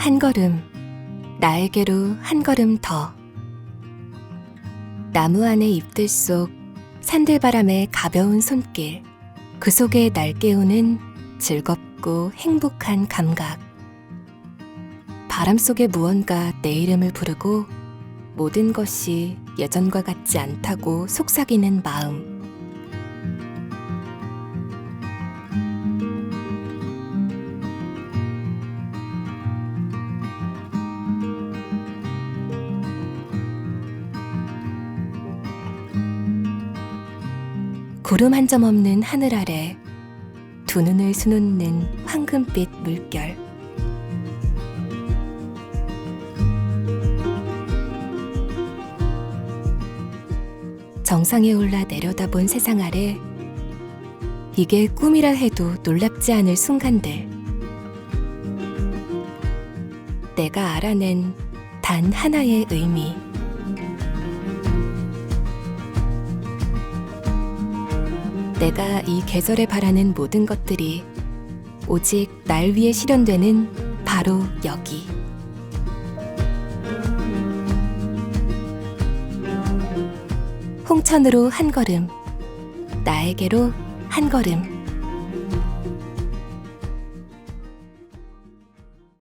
한 걸음, 나에게로 한 걸음 더. 나무 안의 잎들 속 산들바람의 가벼운 손길, 그 속에 날 깨우는 즐겁고 행복한 감각. 바람 속에 무언가 내 이름을 부르고 모든 것이 예전과 같지 않다고 속삭이는 마음. 구름 한 점 없는 하늘 아래 두 눈을 수놓는 황금빛 물결. 정상에 올라 내려다본 세상 아래 이게 꿈이라 해도 놀랍지 않을 순간들. 내가 알아낸 단 하나의 의미. 내가 이 계절에 바라는 모든 것들이 오직 날 위해 실현되는 바로 여기. 홍천으로 한 걸음, 나에게로 한 걸음.